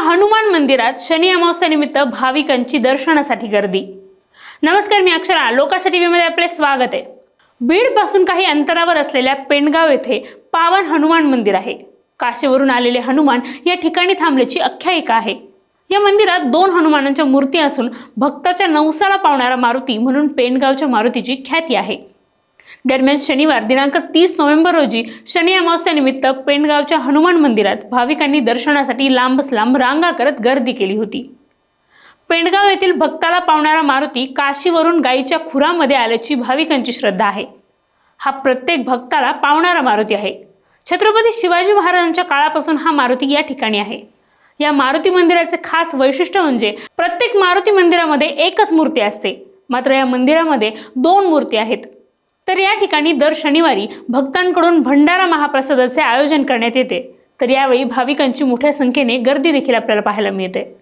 हनुमान मंदिरात शनी अमावस्यानिमित्त भाविकांची दर्शनासाठी गर्दी. नमस्कार मी अक्षरा. लोकाशा टीव्हीमध्ये आपले स्वागत आहे. बीडपासून काही अंतरावर असलेल्या पेंडगाव येथे पावन हनुमान मंदिर आहे. काशीवरून आलेले हनुमान या ठिकाणी थांबल्याची आख्यायिका आहे. या मंदिरात दोन हनुमानांच्या मूर्ती असून भक्ताच्या नवसाला पावणारा मारुती म्हणून पेंडगावच्या मारुतीची ख्याती आहे. दरम्यान शनिवार दिनांक तीस नोव्हेंबर रोजी शनी अमावस्यानिमित्त पेंडगावच्या हनुमान मंदिरात भाविकांनी दर्शनासाठी लांबच लांब रांगा करत गर्दी केली होती. पेंडगाव येथील भक्ताला पावणारा मारुती काशीवरून गायीच्या खुरामध्ये आल्याची भाविकांची श्रद्धा आहे. हा प्रत्येक भक्ताला पावणारा मारुती आहे. छत्रपती शिवाजी महाराजांच्या काळापासून हा मारुती या ठिकाणी आहे. या मारुती मंदिराचे खास वैशिष्ट्य म्हणजे प्रत्येक मारुती मंदिरामध्ये एकच मूर्ती असते. मात्र या मंदिरामध्ये दोन मूर्ती आहेत. तर या ठिकाणी दर शनिवारी भक्तांकडून भंडारा महाप्रसादाचे आयोजन करण्यात येते. तर यावेळी भाविकांची मोठ्या संख्येने गर्दी देखील आपल्याला पाहायला मिळते.